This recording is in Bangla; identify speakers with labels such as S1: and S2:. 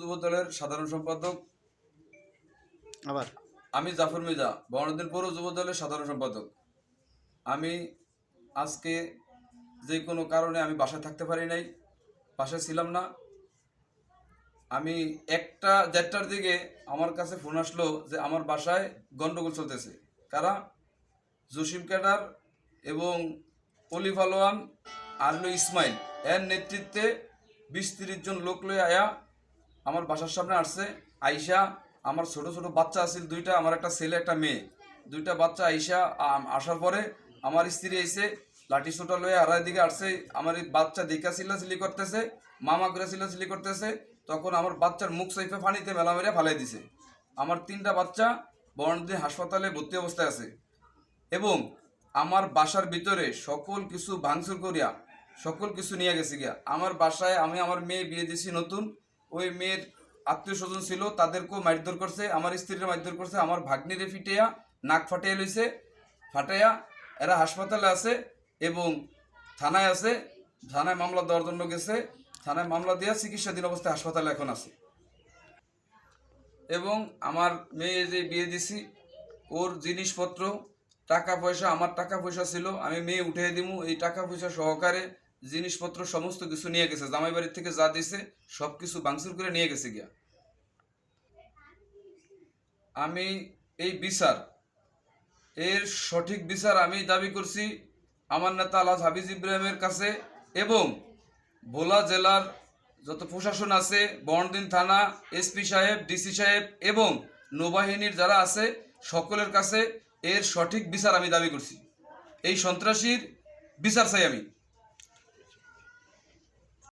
S1: যুব দলের সাধারণ সম্পাদক।
S2: আবার?
S1: আমি জাফর মির্জা বর্ণদিন পৌর যুব দলের সাধারণ সম্পাদক। আমি আজকে যে কোনো কারণে আমি বাসায় থাকতে পারি নাই বাসায় ছিলাম না। আমি একটা দেড়টার দিকে আমার কাছে ফোন আসলো যে আমার বাসায় গন্ডগোল চলতেছে। কারা? জসিম ক্যাডার এবং অলি পালোয়ান আর ইসমাইল। এর নেতৃত্বে বিশ তিরিশ জন লোক লয়ে আয়া আমার বাসার সামনে আসছে, আইসা আমার ছোট ছোট বাচ্চা আছিল, দুইটা, আমার একটা ছেলে, একটা মেয়ে। দুইটা বাচ্চা আইসা আসার পরে আমার স্ত্রী এসে লাঠি ছোটা লয়ে আড়াই দিকে আসছে, আমার এই বাচ্চা দেখা চিল্লাচিল্লি করতেছে, মামা করে চিল্লাচিল্লি করতেছে, তখন আমার বাচ্চার মুখ সাইফে পানিতে মেলা মেরে ফালাই দিছে। আমার তিনটা বাচ্চা বরণদি হাসপাতালে ভর্তি অবস্থায় আছে। এবং আমার বাসার ভিতরে সকল কিছু ভাঙচুর করিয়া, সকল কিছু নিয়ে গেছে গিয়া। আমার বাসায় আমি আমার মেয়ে বিয়ে দিয়েছি নতুন ওই মেয়ের আত্মীয় স্বজন ছিল, তাদেরকেও মারধর করছে, আমার স্ত্রীরা মারধর করছে, আমার ভাগ্নিরে ফিটেয়া নাক ফাটিয়ে লইছে, ফাটাইয়া এরা হাসপাতালে আছে এবং থানায় আছে, থানায় মামলা দেওয়ার জন্য গেছে, থানায় মামলা দেওয়া চিকিৎসাধীন অবস্থায় হাসপাতালে এখন আছে। এবং আমার মেয়ে যে বিয়ে দিছি, ওর জিনিসপত্র, টাকা পয়সা, আমার টাকা পয়সা ছিল, আমি মেয়ে উঠিয়ে দিমু, এই টাকা পয়সা সহকারে জিনিসপত্র সমস্ত কিছু নিয়ে গেছে, জামাই বাড়ির থেকে যা দিছে, সব কিছু বাংসুর করে নিয়ে গেছে গিয়া। আমি এই বিচার, এর সঠিক বিচার আমি দাবি করছি আমার নেতা আলাজ হাবিজ ইব্রাহিমের কাছে এবং ভোলা জেলার যত প্রশাসন আছে বর্ণদিন থানা এসপি সাহেব, ডিসি সাহেব এবং নৌবাহিনীর যারা আছে, সকলের কাছে এর সঠিক বিচার আমি দাবি করছি। এই সন্ত্রাসীর বিচার চাই আমি।